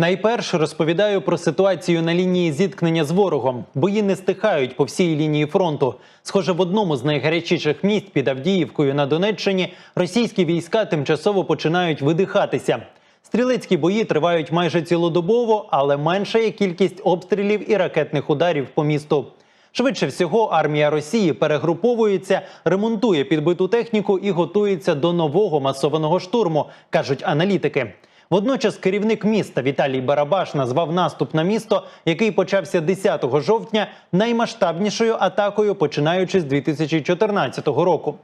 Найперше розповідаю про ситуацію на лінії зіткнення з ворогом. Бої не стихають по всій лінії фронту. Схоже, в одному з найгарячіших місць під Авдіївкою на Донеччині російські війська тимчасово починають видихатися. Стрілецькі бої тривають майже цілодобово, але меншає кількість обстрілів і ракетних ударів по місту. Швидше всього, армія Росії перегруповується, ремонтує підбиту техніку і готується до нового масованого штурму, кажуть аналітики. Водночас керівник міста Віталій Барабаш назвав наступ на місто, який почався 10 жовтня, наймасштабнішою атакою, починаючи з 2014 року.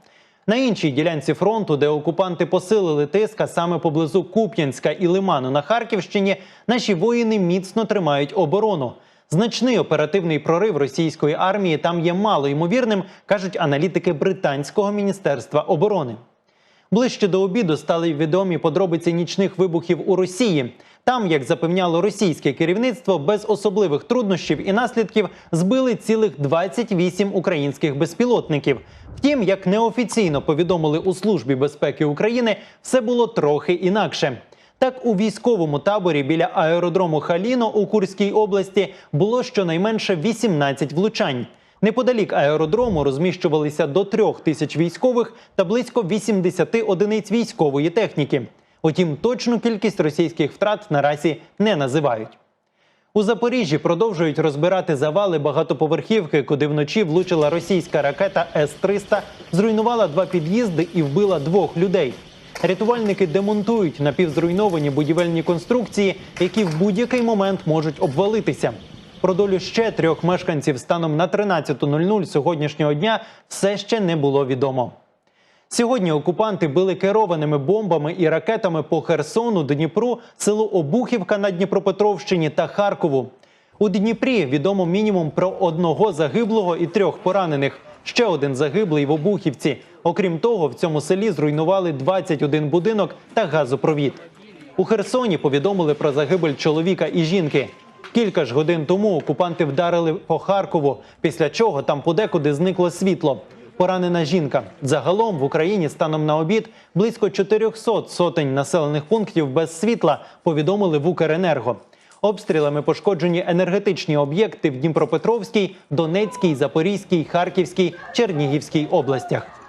На іншій ділянці фронту, де окупанти посилили тиск, а саме поблизу Куп'янська і Лиману на Харківщині, наші воїни міцно тримають оборону. Значний оперативний прорив російської армії там є мало ймовірним, кажуть аналітики британського міністерства оборони. Ближче до обіду стали відомі подробиці нічних вибухів у Росії. Там, як запевняло російське керівництво, без особливих труднощів і наслідків збили цілих 28 українських безпілотників. Втім, як неофіційно повідомили у службі безпеки України, все було трохи інакше. Так, у військовому таборі біля аеродрому Халіно у Курській області було щонайменше 18 влучань. Неподалік аеродрому розміщувалися до трьох тисяч військових та близько 80 одиниць військової техніки. Утім, точну кількість російських втрат наразі не називають. У Запоріжжі продовжують розбирати завали багатоповерхівки, куди вночі влучила російська ракета С-300, зруйнувала два під'їзди і вбила двох людей. Рятувальники демонтують напівзруйновані будівельні конструкції, які в будь-який момент можуть обвалитися. Про долю ще трьох мешканців станом на 13.00 сьогоднішнього дня все ще не було відомо. Сьогодні окупанти били керованими бомбами і ракетами по Херсону, Дніпру, селу Обухівка на Дніпропетровщині та Харкову. У Дніпрі відомо мінімум про одного загиблого і трьох поранених. Ще один загиблий в Обухівці. Окрім того, в цьому селі зруйнували 21 будинок та газопровід. У Херсоні повідомили про загибель чоловіка і жінки. Кілька ж годин тому окупанти вдарили по Харкову, після чого там подекуди зникло світло. Поранена жінка. Загалом в Україні станом на обід близько 400 сотень населених пунктів без світла, повідомили в Укренерго. Обстрілами пошкоджені енергетичні об'єкти в Дніпропетровській, Донецькій, Запорізькій, Харківській, Чернігівській областях.